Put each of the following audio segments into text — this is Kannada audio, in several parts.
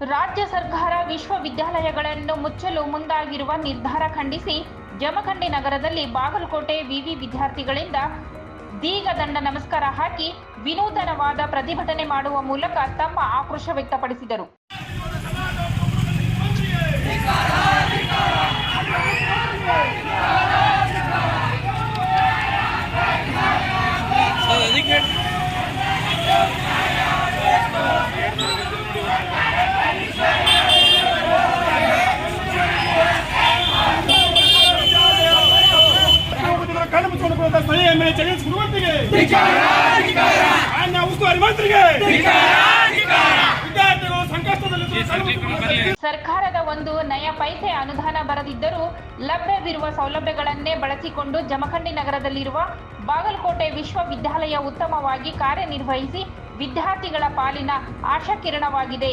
ರಾಜ್ಯ ಸರ್ಕಾರ ವಿಶ್ವವಿದ್ಯಾಲಯಗಳನ್ನು ಮುಚ್ಚಲು ಮುಂದಾಗಿರುವ ನಿರ್ಧಾರ ಖಂಡಿಸಿ ಜಮಖಂಡಿ ನಗರದಲ್ಲಿ ಬಾಗಲಕೋಟೆ ವಿವಿ ವಿದ್ಯಾರ್ಥಿಗಳಿಂದ ದೀಗ ದಂಡ ನಮಸ್ಕಾರ ಹಾಕಿ ವಿನೂತನವಾದ ಪ್ರತಿಭಟನೆ ಮಾಡುವ ಮೂಲಕ ತಮ್ಮ ಆಕ್ರೋಶ ವ್ಯಕ್ತಪಡಿಸಿದರು. ಸ್ಥಳೀಯ ಮೇಲೆ ಉಸ್ತುವಾರಿ ಮಂತ್ರಿಗೆ. ವಿದ್ಯಾರ್ಥಿಗಳು ಸರ್ಕಾರದ ಒಂದು ನಯ ಪೈಸೆ ಅನುದಾನ ಬರದಿದ್ದರೂ ಲಭ್ಯವಿರುವ ಸೌಲಭ್ಯಗಳನ್ನೇ ಬಳಸಿಕೊಂಡು ಜಮಖಂಡಿ ನಗರದಲ್ಲಿರುವ ಬಾಗಲಕೋಟೆ ವಿಶ್ವವಿದ್ಯಾಲಯ ಉತ್ತಮವಾಗಿ ಕಾರ್ಯನಿರ್ವಹಿಸಿ ವಿದ್ಯಾರ್ಥಿಗಳ ಪಾಲಿನ ಆಶಾಕಿರಣವಾಗಿದೆ.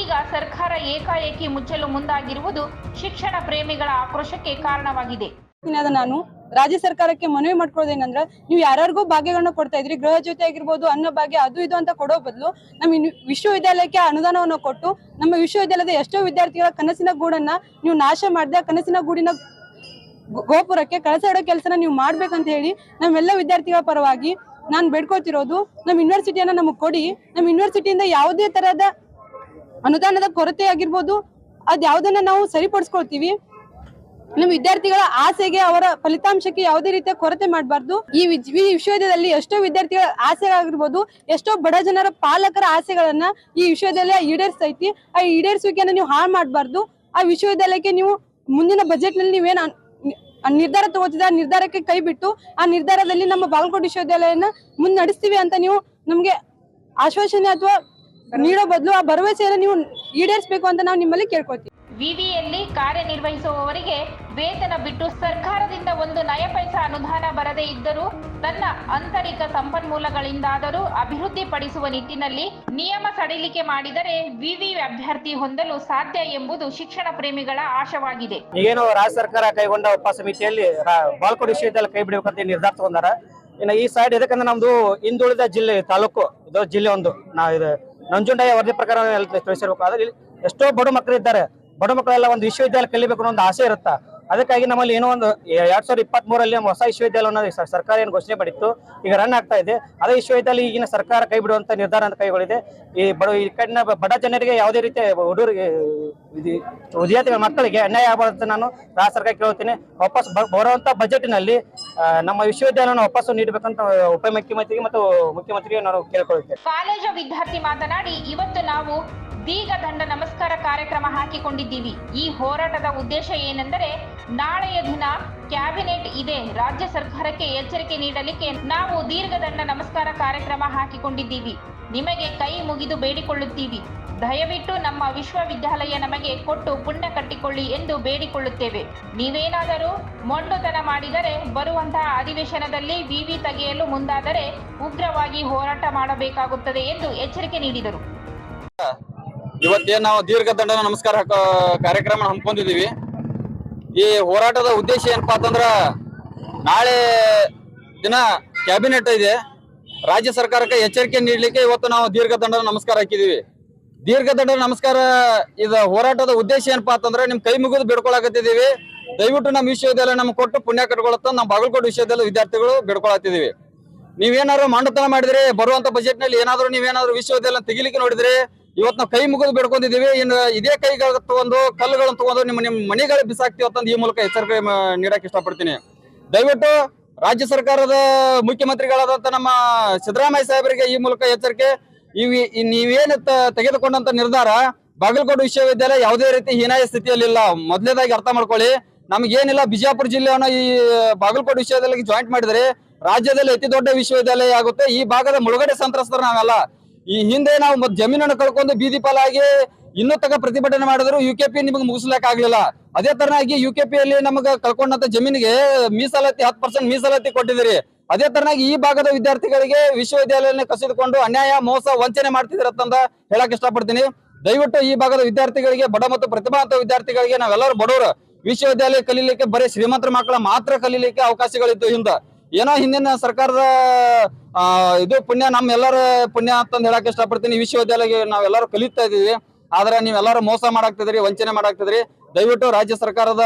ಈಗ ಸರ್ಕಾರ ಏಕಾಏಕಿ ಮುಚ್ಚಲು ಮುಂದಾಗಿರುವುದು ಶಿಕ್ಷಣ ಪ್ರೇಮಿಗಳ ಆಕ್ರೋಶಕ್ಕೆ ಕಾರಣವಾಗಿದೆ. ದಿನದ ನಾನು ರಾಜ್ಯ ಸರ್ಕಾರಕ್ಕೆ ಮನವಿ ಮಾಡ್ಕೊಳ್ಳೋದೇನಂದ್ರೆ ನೀವು ಯಾರ್ಯಾರಿಗೂ ಭಾಗ್ಯಗಳನ್ನ ಕೊಡ್ತಾ ಇದ್ರಿ, ಗೃಹ ಜ್ಯೋತಿ ಆಗಿರ್ಬೋದು, ಅನ್ನ ಭಾಗ್ಯ, ಅದು ಇದು ಅಂತ ಕೊಡೋ ಬದಲು ನಮ್ಮ ವಿಶ್ವವಿದ್ಯಾಲಯಕ್ಕೆ ಅನುದಾನವನ್ನು ಕೊಟ್ಟು, ನಮ್ಮ ವಿಶ್ವವಿದ್ಯಾಲಯದ ಎಷ್ಟೋ ವಿದ್ಯಾರ್ಥಿಗಳ ಕನಸಿನ ಗೂಡನ್ನ ನೀವು ನಾಶ ಮಾಡದೆ ಕನಸಿನ ಗೂಡಿನ ಗೋಪುರಕ್ಕೆ ಕಳಸ ಇಡೋ ಕೆಲಸನ ನೀವು ಮಾಡ್ಬೇಕಂತ ಹೇಳಿ ನಮ್ಮೆಲ್ಲ ವಿದ್ಯಾರ್ಥಿಗಳ ಪರವಾಗಿ ನಾನು ಬೇಡ್ಕೊತಿರೋದು ನಮ್ಮ ಯೂನಿವರ್ಸಿಟಿಯನ್ನ ನಮಗೆ ಕೊಡಿ, ನಮ್ಮ ಯೂನಿವರ್ಸಿಟಿಯಿಂದ ಯಾವುದೇ ತರಹದ ಅನುದಾನದ ಕೊರತೆ ಆಗಿರ್ಬೋದು ಅದ್ ಯಾವ್ದನ್ನ ನಾವು ಸರಿಪಡಿಸ್ಕೊಳ್ತೀವಿ. ನಮ್ಮ ವಿದ್ಯಾರ್ಥಿಗಳ ಆಸೆಗೆ ಅವರ ಫಲಿತಾಂಶಕ್ಕೆ ಯಾವುದೇ ರೀತಿಯ ಕೊರತೆ ಮಾಡಬಾರ್ದು. ಈ ವಿಶ್ವವಿದ್ಯಾಲಯದಲ್ಲಿ ಎಷ್ಟೋ ವಿದ್ಯಾರ್ಥಿಗಳ ಆಸೆ ಆಗಿರ್ಬೋದು ಎಷ್ಟೋ ಬಡ ಜನರ ಪಾಲಕರ ಆಸೆಗಳನ್ನ ಈ ವಿಶ್ವವಿದ್ಯಾಲಯ ಈಡೇರಿಸ್ತೈತಿ. ಆ ಈಡೇರಿಸುವಿಕೆಯನ್ನು ನೀವು ಹಾಳು ಮಾಡಬಾರ್ದು. ಆ ವಿಶ್ವವಿದ್ಯಾಲಯಕ್ಕೆ ನೀವು ಮುಂದಿನ ಬಜೆಟ್ನಲ್ಲಿ ನೀವೇನ್ ನಿರ್ಧಾರ ತಗೋತಿದ್ರೆ ಆ ನಿರ್ಧಾರಕ್ಕೆ ಕೈ ಬಿಟ್ಟು, ಆ ನಿರ್ಧಾರದಲ್ಲಿ ನಮ್ಮ ಬಾಗಲಕೋಟೆ ವಿಶ್ವವಿದ್ಯಾಲಯನ ಮುನ್ನಡೆಸ್ತೀವಿ ಅಂತ ನೀವು ನಮ್ಗೆ ಆಶ್ವಾಸನೆ ಅಥವಾ ನೀಡೋ ಬದಲು ಆ ಭರವಸೆಯನ್ನು ನೀವು ಈಡೇರಿಸಬೇಕು ಅಂತ ನಾವು ನಿಮ್ಮಲ್ಲಿ ಕೇಳ್ಕೊಳ್ತೀವಿ. ವಿವಿಯಲ್ಲಿ ಕಾರ್ಯನಿರ್ವಹಿಸುವವರಿಗೆ ವೇತನ ಬಿಟ್ಟು ಸರ್ಕಾರದಿಂದ ಒಂದು ನಯ ಪೈಸಾ ಅನುದಾನ ಬರದೇ ಇದ್ದರೂ ತನ್ನ ಆಂತರಿಕ ಸಂಪನ್ಮೂಲಗಳಿಂದಾದರೂ ಅಭಿವೃದ್ಧಿಪಡಿಸುವ ನಿಟ್ಟಿನಲ್ಲಿ ನಿಯಮ ಸಡಿಲಿಕೆ ಮಾಡಿದರೆ ವಿವಿ ಅಭ್ಯರ್ಥಿ ಹೊಂದಲು ಸಾಧ್ಯ ಎಂಬುದು ಶಿಕ್ಷಣ ಪ್ರೇಮಿಗಳ ಆಶವಾಗಿದೆ. ಈಗೇನು ರಾಜ್ಯ ಸರ್ಕಾರ ಕೈಗೊಂಡ ಉಪ ಸಮಿತಿಯಲ್ಲಿ ಬಾಲ್ಕೋಡ್ ವಿಶ್ವವಿದ್ಯಾಲಯ ಕೈ ಬಿಡಬೇಕಂತ ನಿರ್ಧಾರ ತಗೊಂಡಾರ. ಇನ್ನು ಈ ಸೈಡ್ ಇದಕ್ಕಂದ್ರೆ ನಮ್ದು ಹಿಂದುಳಿದ ಜಿಲ್ಲೆ, ತಾಲೂಕು, ಇದು ಜಿಲ್ಲೆ ಒಂದು. ನಾವು ಇದು ನಂಜುಂಡಯ್ಯ ವರದಿ ಪ್ರಕಾರ ತಿಳಿಸಿರ್ಬೇಕು. ಆದ್ರೆ ಎಷ್ಟೋ ಬಡ ಮಕ್ಕಳು ಇದ್ದಾರೆ ಬಡ ಮಕ್ಕಳೆಲ್ಲ ಒಂದು ವಿಶ್ವವಿದ್ಯಾಲಯ ಕಲಿಬೇಕು ಅನ್ನೋ ಒಂದು ಆಸೆ ಇರುತ್ತಾ? ಅದಕ್ಕಾಗಿ ನಮ್ಮಲ್ಲಿ ಏನೋ ಒಂದು ಎರಡ್ ಸಾವಿರದ ಇಪ್ಪತ್ತ್ ಮೂರಲ್ಲಿ ಹೊಸ ವಿಶ್ವವಿದ್ಯಾಲಯ ಅನ್ನೋದು ಸರ್ಕಾರ ಏನು ಘೋಷಣೆ ಮಾಡಿತ್ತು. ಈಗ ರನ್ ಆಗ್ತಾ ಇದೆ. ಅದೇ ವಿಶ್ವವಿದ್ಯಾಲಯ ಈಗಿನ ಸರ್ಕಾರ ಕೈ ಬಿಡುವಂತ ನಿರ್ಧಾರ ಅಂತ ಕೈಗೊಂಡಿದೆ ಈ ಬಡ, ಈ ಕಡಿನ ಬಡ ಜನರಿಗೆ ಯಾವುದೇ ರೀತಿಯ ಹುಡುಗರಿಗೆ ವಿದ್ಯಾರ್ಥಿಗಳ ಮಕ್ಕಳಿಗೆ ಅನ್ಯಾಯ ಆಗಬಾರ್ದು ನಾನು ರಾಜ್ಯ ಸರ್ಕಾರ ಕೇಳುತ್ತೇನೆ ವಾಪಸ್ ಬರುವಂತ ಬಜೆಟ್ನಲ್ಲಿ ನಮ್ಮ ವಿಶ್ವವಿದ್ಯಾಲಯವನ್ನು ವಾಪಸ್ಸು ನೀಡಬೇಕಂತ ಉಪಮುಖ್ಯಮಂತ್ರಿಗೆ ಮತ್ತು ಮುಖ್ಯಮಂತ್ರಿಗೆ ನಾನು ಕೇಳ್ಕೊಳ್ತೇನೆ. ಕಾಲೇಜು ವಿದ್ಯಾರ್ಥಿ ಮಾತನಾಡಿ, ಇವತ್ತು ನಾವು ದೀಗ ದಂಡ ನಮಸ್ಕಾರ ಕಾರ್ಯಕ್ರಮ ಹಾಕಿಕೊಂಡಿದ್ದೀವಿ. ಈ ಹೋರಾಟದ ಉದ್ದೇಶ ಏನೆಂದರೆ, ನಾಳೆಯ ದಿನ ಕ್ಯಾಬಿನೆಟ್ ಇದೆ. ರಾಜ್ಯ ಸರ್ಕಾರಕ್ಕೆ ಎಚ್ಚರಿಕೆ ನೀಡಲಿಕ್ಕೆ ನಾವು ದೀರ್ಘದಂಡ ನಮಸ್ಕಾರ ಕಾರ್ಯಕ್ರಮ ಹಾಕಿಕೊಂಡಿದ್ದೀವಿ. ನಿಮಗೆ ಕೈ ಮುಗಿದು ಬೇಡಿಕೊಳ್ಳುತ್ತೀವಿ. ದಯವಿಟ್ಟು ನಮ್ಮ ವಿಶ್ವವಿದ್ಯಾಲಯ ನಮಗೆ ಕೊಟ್ಟು ಪುಣ್ಯ ಕಟ್ಟಿಕೊಳ್ಳಿ ಎಂದು ಬೇಡಿಕೊಳ್ಳುತ್ತೇವೆ. ನೀವೇನಾದರೂ ಮೊಂಡುತನ ಮಾಡಿದರೆ, ಬರುವಂತಹ ಅಧಿವೇಶನದಲ್ಲಿ ವಿವಿ ತೆಗೆಯಲು ಮುಂದಾದರೆ ಉಗ್ರವಾಗಿ ಹೋರಾಟ ಮಾಡಬೇಕಾಗುತ್ತದೆ ಎಂದು ಎಚ್ಚರಿಕೆ ನೀಡಿದರು. ಇವತ್ತೇನ್ ನಾವು ದೀರ್ಘ ದಂಡನ ನಮಸ್ಕಾರ ಕಾರ್ಯಕ್ರಮ ಹಮ್ಮಿಕೊಂಡಿದೀವಿ ಈ ಹೋರಾಟದ ಉದ್ದೇಶ ಏನಪ್ಪಾ ಅಂತಂದ್ರ ನಾಳೆ ದಿನ ಕ್ಯಾಬಿನೆಟ್ ಇದೆ. ರಾಜ್ಯ ಸರ್ಕಾರಕ್ಕೆ ಎಚ್ಚರಿಕೆ ನೀಡಲಿಕ್ಕೆ ಇವತ್ತು ನಾವು ದೀರ್ಘ ದಂಡನ ನಮಸ್ಕಾರ ಹಾಕಿದೀವಿ ದೀರ್ಘ ದಂಡ ನಮಸ್ಕಾರ ಇದ ಹೋರಾಟದ ಉದ್ದೇಶ ಏನಪ್ಪಾ ಅಂತಂದ್ರೆ ನಿಮ್ ಕೈ ಮುಗಿದು ಬೇಡ್ಕೊಳಕತ್ತಿದೀವಿ ದಯವಿಟ್ಟು ನಮ್ಮ ವಿಶ್ವವಿದ್ಯಾಲಯ ನಮ್ಗೆ ಕೊಟ್ಟು ಪುಣ್ಯ ಕಟ್ಕೊಳತ್ತ ನಮ್ಮ ಬಾಗಲಕೋಟೆ ವಿಶ್ವವಿದ್ಯಾಲಯ ವಿದ್ಯಾರ್ಥಿಗಳು ಬಿಡ್ಕೊಳತ್ತಿದೀವಿ ನೀವೇನಾದ್ರು ಮಂಡತನ ಮಾಡಿದ್ರೆ ಬರುವಂತ ಬಜೆಟ್ನಲ್ಲಿ ಏನಾದ್ರು ನೀವೇನಾದ್ರು ವಿಶ್ವವಿದ್ಯಾಲಯ ತೆಗಿಲಿಕ್ಕೆ ನೋಡಿದ್ರೆ ಇವತ್ತು ನಾವು ಕೈ ಮುಗಿದು ಬೇಡ್ಕೊಂಡಿದೀವಿ. ಇನ್ನು ಇದೇ ಕೈಗಳ ತಗೊಂಡು ಕಲ್ಲುಗಳನ್ನು ತಗೊಂಡು ನಿಮ್ಮ ನಿಮ್ಮ ಮನೆಗಳ ಬಿಸಾಕ್ತಿ ಅಂತಂದು ಈ ಮೂಲಕ ಎಚ್ಚರಿಕೆ ನೀಡಕ್ಕೆ ನೀಡಕ್ ಇಷ್ಟಪಡ್ತೀನಿ. ದಯವಿಟ್ಟು ರಾಜ್ಯ ಸರ್ಕಾರದ ಮುಖ್ಯಮಂತ್ರಿಗಳಾದಂತ ನಮ್ಮ ಸಿದ್ದರಾಮಯ್ಯ ಸಾಹೇಬರಿಗೆ ಈ ಮೂಲಕ ಎಚ್ಚರಿಕೆ. ಇವಿ ನೀವೇನು ತೆಗೆದುಕೊಂಡಂತ ನಿರ್ಧಾರ, ಬಾಗಲಕೋಟೆ ವಿಶ್ವವಿದ್ಯಾಲಯ ಯಾವುದೇ ರೀತಿ ಹೀನಾಯ ಸ್ಥಿತಿಯಲ್ಲಿಲ್ಲ ಮೊದಲೇದಾಗಿ ಅರ್ಥ ಮಾಡ್ಕೊಳ್ಳಿ. ನಮಗೇನಿಲ್ಲ, ಬಿಜಾಪುರ ಜಿಲ್ಲೆಯನ್ನು ಈ ಬಾಗಲಕೋಟೆ ವಿಶ್ವವಿದ್ಯಾಲಯಕ್ಕೆ ಜಾಯಿಂಟ್ ಮಾಡಿದ್ರೆ, ರಾಜ್ಯದಲ್ಲಿ ಅತಿ ದೊಡ್ಡ ವಿಶ್ವವಿದ್ಯಾಲಯ ಆಗುತ್ತೆ. ಈ ಭಾಗದ ಮುಳುಗಡೆ ಸಂತ್ರಸ್ತರು ನಾವೆಲ್ಲ. ಈ ಹಿಂದೆ ನಾವು ಮತ್ತೆ ಜಮೀನನ್ನು ಕಳ್ಕೊಂಡು ಬೀದಿ ಪಾಲಾಗಿ ಇನ್ನೂ ತಗ ಪ್ರತಿಭಟನೆ ಮಾಡಿದ್ರು ಯು ಕೆ ಪಿ ನಿಮಗೆ ಮುಗಿಸ್ಲಿಕ್ಕೆ ಆಗ್ಲಿಲ್ಲ ಅದೇ ತರನಾಗಿ ಯು ಕೆ ಪಿ ಅಲ್ಲಿ ನಮಗೆ ಕಳ್ಕೊಂಡಂತ ಜಮೀನಿಗೆ ಮೀಸಲಾತಿ, ಹತ್ತು ಪರ್ಸೆಂಟ್ ಮೀಸಲಾತಿ ಕೊಟ್ಟಿದ್ದೀರಿ. ಅದೇ ತರನಾಗಿ ಈ ಭಾಗದ ವಿದ್ಯಾರ್ಥಿಗಳಿಗೆ ವಿಶ್ವವಿದ್ಯಾಲಯ ಕಸಿದುಕೊಂಡು ಅನ್ಯಾಯ, ಮೋಸ, ವಂಚನೆ ಮಾಡ್ತಿದ್ದೀರತ್ತಂದ ಹೇಳಕ್ ಇಷ್ಟಪಡ್ತೀನಿ. ದಯವಿಟ್ಟು ಈ ಭಾಗದ ವಿದ್ಯಾರ್ಥಿಗಳಿಗೆ, ಬಡ ಮತ್ತು ಪ್ರತಿಭಾವಂತ ವಿದ್ಯಾರ್ಥಿಗಳಿಗೆ ನಾವೆಲ್ಲರೂ ಬಡವರು. ವಿಶ್ವವಿದ್ಯಾಲಯ ಕಲೀಲಿಕ್ಕೆ ಬರೀ ಶ್ರೀಮಂತರ ಮಕ್ಕಳ ಮಾತ್ರ ಕಲೀಲಿಕ್ಕೆ ಅವಕಾಶಗಳಿತ್ತು ಹಿಂದ. ಏನೋ ಹಿಂದಿನ ಸರ್ಕಾರದ ಇದು ಪುಣ್ಯ ನಮ್ಮೆಲ್ಲರ ಪುಣ್ಯ ಅಂತಂದ್ ಹೇಳಕ್ ಇಷ್ಟಪಡ್ತೀನಿ. ವಿಶ್ವವಿದ್ಯಾಲಯ ನಾವೆಲ್ಲರೂ ಕಲಿತಾ ಇದೀವಿ ಆದ್ರೆ ನೀವೆಲ್ಲರೂ ಮೋಸ ಮಾಡಾಕ್ತಿದ್ರಿ ವಂಚನೆ ಮಾಡಾಕ್ತಿದ್ರಿ ದಯವಿಟ್ಟು ರಾಜ್ಯ ಸರ್ಕಾರದ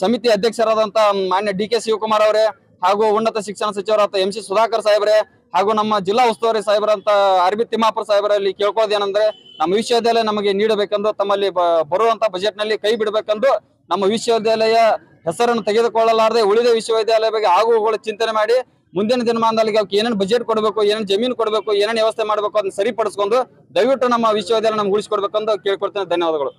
ಸಮಿತಿ ಅಧ್ಯಕ್ಷರಾದಂತ ಮಾನ್ಯ ಡಿ ಕೆ ಶಿವಕುಮಾರ್ ಅವರೇ ಹಾಗೂ ಉನ್ನತ ಶಿಕ್ಷಣ ಸಚಿವರಾದ ಎಂ ಸಿ ಸುಧಾಕರ್ ಸಾಹೇಬ್ರೆ ಹಾಗೂ ನಮ್ಮ ಜಿಲ್ಲಾ ಉಸ್ತುವಾರಿ ಸಾಹೇಬರಂತ ಅರ್ಬಿ ತಿಮ್ಮಾಪುರ ಸಾಹೇಬರಲ್ಲಿ ಕೇಳ್ಕೊಳ್ಳೋದು ಏನಂದ್ರೆ ನಮ್ಮ ವಿಶ್ವವಿದ್ಯಾಲಯ ನಮಗೆ ನೀಡಬೇಕೆಂದು ತಮ್ಮಲ್ಲಿ ಬರುವಂತ ಬಜೆಟ್ನಲ್ಲಿ ಕೈ ಬಿಡಬೇಕೆಂದು ನಮ್ಮ ವಿಶ್ವವಿದ್ಯಾಲಯ ಹೆಸರನ್ನು ತೆಗೆದುಕೊಳ್ಳಲಾರದೆ ಉಳಿದ ವಿಶ್ವವಿದ್ಯಾಲಯ ಬಗ್ಗೆ ಆಗುವುಗಳ ಚಿಂತನೆ ಮಾಡಿ ಮುಂದಿನ ದಿನಮಾನದಲ್ಲಿ ಅವ್ಕೆ ಏನೇನು ಬಜೆಟ್ ಕೊಡಬೇಕು, ಏನೇನು ಜಮೀನು ಕೊಡಬೇಕು, ಏನೇನು ವ್ಯವಸ್ಥೆ ಮಾಡಬೇಕು ಅದನ್ನ ಸರಿಪಡಿಸಿಕೊಂಡು ದಯವಿಟ್ಟು ನಮ್ಮ ವಿಶ್ವವಿದ್ಯಾಲಯ ನಮ್ಗೆ ಉಳಿಸ್ಕೊಡ್ಬೇಕಂತ ಕೇಳ್ಕೊಡ್ತೇನೆ ಧನ್ಯವಾದಗಳು.